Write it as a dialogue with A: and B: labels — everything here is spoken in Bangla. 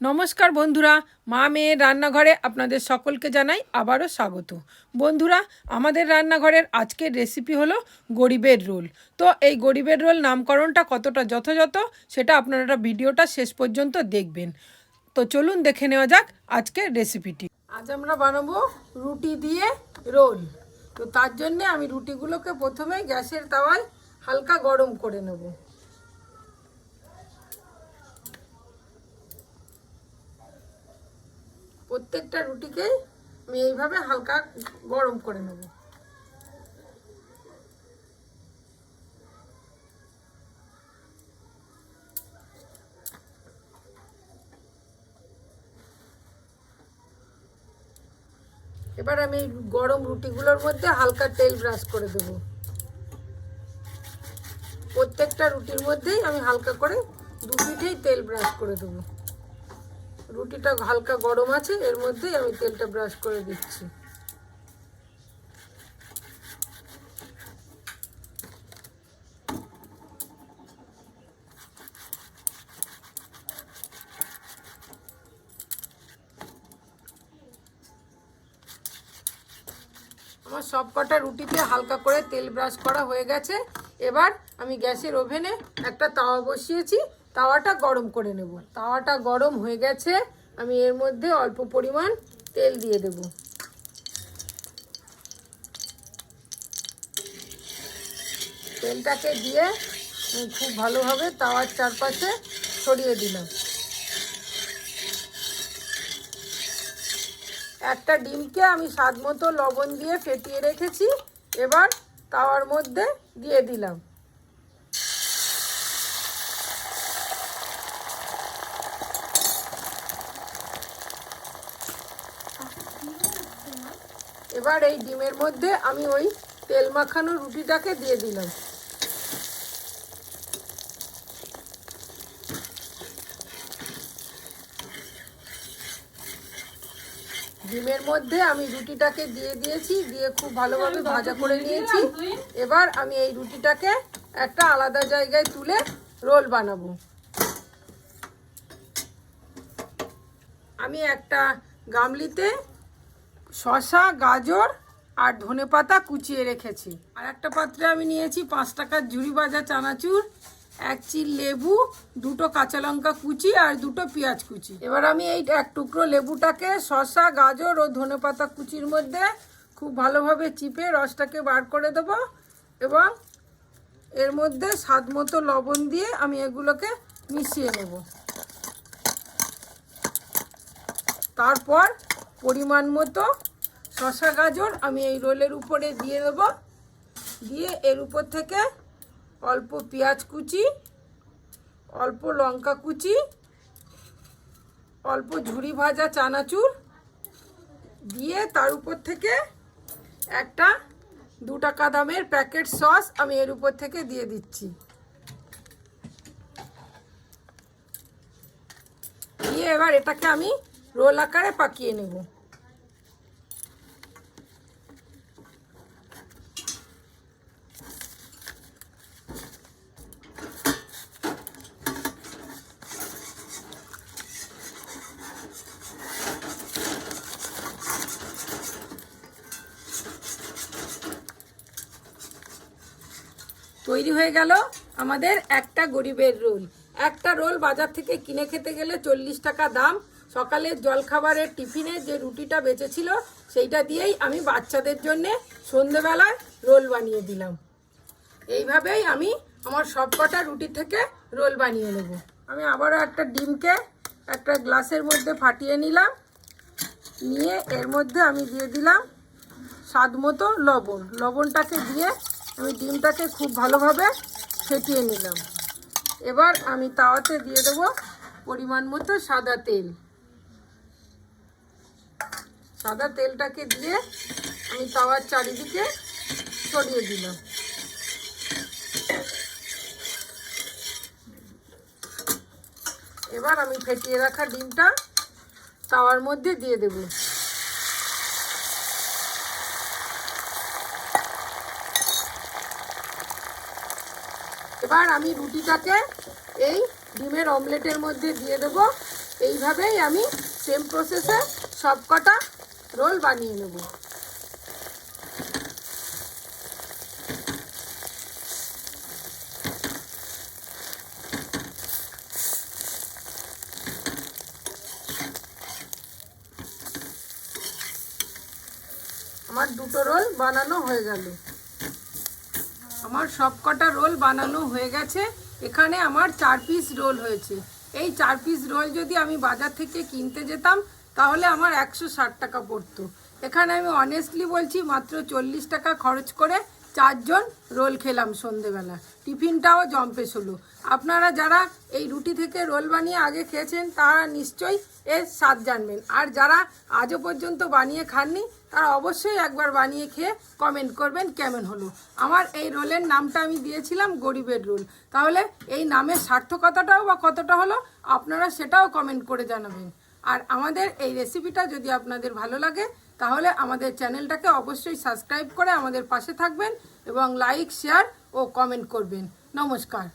A: নমস্কার বন্ধুরা, মা মেয়ের রান্নাঘরে আপনাদের সকলকে জানাই আবারও স্বাগত। বন্ধুরা, আমাদের রান্নাঘরের আজকের রেসিপি হলো গরিবের রোল। তো এই গরিবের রোল নামকরণটা কতটা যথাযথ সেটা আপনারা ভিডিওটা শেষ পর্যন্ত দেখবেন। তো চলুন দেখে নেওয়া যাক আজকের রেসিপিটি আজ আমরা বানাবো রুটি দিয়ে রোল। তো তার জন্যে আমি রুটিগুলোকে প্রথমে গ্যাসের তাওয়ায় হালকা গরম করে নেব। প্রত্যেকটা রুটিকে আমি এইভাবে হালকা গরম করে নেব। এবার আমি গরম রুটিগুলোর মধ্যে হালকা তেল ব্রাশ করে দেব। প্রত্যেকটা রুটির মধ্যেই আমি হালকা করে দু পিঠেই তেল ব্রাশ করে দেবো। রুটিটা হালকা গরম আছে, এর মধ্যেই আমি তেলটা ব্রাশ করে দিচ্ছি। আমার সব কটা রুটিতে হালকা করে তেল ব্রাশ করা হয়ে গেছে। এবার আমি গ্যাসের ওভেনে একটা তাওয়া বসিয়েছি। তাওয়াটা গরম করে নেব। তাওয়াটা গরম হয়ে গেছে, আমি এর মধ্যে অল্প পরিমাণ তেল দিয়ে দেব। তেলটাকে দিয়ে খুব ভালোভাবে তাওয়ার চারপাশে ছড়িয়ে দিলাম। একটা ডিমকে আমি স্বাদ মতো লবণ দিয়ে ফেটিয়ে রেখেছি, এবার তাওয়ার মধ্যে দিয়ে দিলাম। এবার এই ডিমের মধ্যে আমি ওই তেল মাখানো রুটিটাকে দিয়ে দিলাম। ডিমের মধ্যে আমি রুটিটাকে দিয়ে দিয়েছি, দিয়ে খুব ভালোভাবে ভাজা করে নিয়েছি। এবার আমি এই রুটিটাকে একটা আলাদা জায়গায় তুলে রোল বানাবো। আমি একটা গামলিতে শসা, গাজর আর ধনে পাতা কুচিয়ে রেখেছি। আর একটা পাত্রে আমি নিয়েছি পাঁচ টাকার ঝুড়ি ভাজা চানাচুর, এক চিল লেবু, দুটো কাঁচা লঙ্কা কুচি আর দুটো পেঁয়াজ কুচি। এবার আমি এই এক টুকরো লেবুটাকে শশা গাজর ও ধনে পাতা কুচির মধ্যে খুব ভালোভাবে চিপে রসটাকে বার করে দেবো এবং এর মধ্যে স্বাদ মতো লবণ দিয়ে আমি এগুলোকে মিশিয়ে নেব। তারপর পরিমাণ মতো শশা, গাজর আমি এই রোলের উপরে দিয়ে দেবো। দিয়ে এর উপর থেকে অল্প পেঁয়াজ কুচি, অল্প লঙ্কা কুচি, অল্প ঝুড়ি ভাজা চানাচুর দিয়ে তার উপর থেকে একটা দু টাকা দামের প্যাকেট সস আমি এর উপর থেকে দিয়ে দিচ্ছি। দিয়ে এবার এটাকে আমি রোল আকারে পাকিয়ে নেব। তৈরি হয়ে গেল আমাদের একটা গরিবের রোল। একটা রোল বাজার থেকে কিনে খেতে গেলে চল্লিশ টাকা দাম সকালের জলখাবারের টিফিনে যে রুটিটা বেঁচেছিল, সেইটা দিয়েই আমি বাচ্চাদের জন্যে সন্ধেবেলায় রোল বানিয়ে দিলাম। এইভাবেই আমি আমার সব কটা রুটি থেকে রোল বানিয়ে নেব। আমি আবারও একটা ডিমকে একটা গ্লাসের মধ্যে ফাটিয়ে নিলাম। নিয়ে এর মধ্যে আমি দিয়ে দিলাম স্বাদ মতো লবণ। লবণটাকে দিয়ে আমি ডিমটাকে খুব ভালোভাবে ফেটিয়ে নিলাম। এবার আমি তাওয়াতে দিয়ে দেবো পরিমাণ মতো সাদা তেল। সাদা তেলটাকে দিয়ে আমি তাওয়ার চারিদিকে ছড়িয়ে দিলাম। এবার আমি ফেটিয়ে রাখা ডিমটা তাওয়ার মধ্যে দিয়ে দেবো। এবার আমি রুটিটাকে এই ডিমের অমলেটের মধ্যে দিয়ে দেব। এইভাবেই আমি সেম প্রসেসে সব কটা রোল বানিয়ে নেব। আমার দুটো রোল বানানো হয়ে গেল। আমার সব কটা রোল বানানো হয়ে গেছে। এখানে আমার চার পিস রোল হয়েছে। এই চার পিস রোল যদি আমি বাজার থেকে কিনতে যেতাম তাহলে আমার একশো ষাট টাকা পড়তো। এখানে আমি অনেস্টলি বলছি, মাত্র চল্লিশ টাকা খরচ করে চারজন রোল খেলাম সন্ধেবেলা। টিফিনটাও জম্পেশ হলো আপনারা যারা এই রুটি থেকে রোল বানিয়ে আগে খেয়েছেন, তারা নিশ্চয়ই এর স্বাদ জানবেন। আর যারা আজও পর্যন্ত বানিয়ে খাননি, তারা অবশ্যই একবার বানিয়ে খেয়ে কমেন্ট করবেন কেমন হলো। আমার এই রোলের নামটা আমি দিয়েছিলাম গরিবের রোল। তাহলে এই নামের সার্থকতাটাও বা কতটা হলো, আপনারা সেটাও কমেন্ট করে জানাবেন। আর আমাদের এই রেসিপিটা যদি আপনাদের ভালো লাগে, তাহলে আমাদের চ্যানেলটাকে অবশ্যই সাবস্ক্রাইব করে আমাদের পাশে থাকবেন এবং লাইক শেয়ার ও কমেন্ট করবেন। নমস্কার।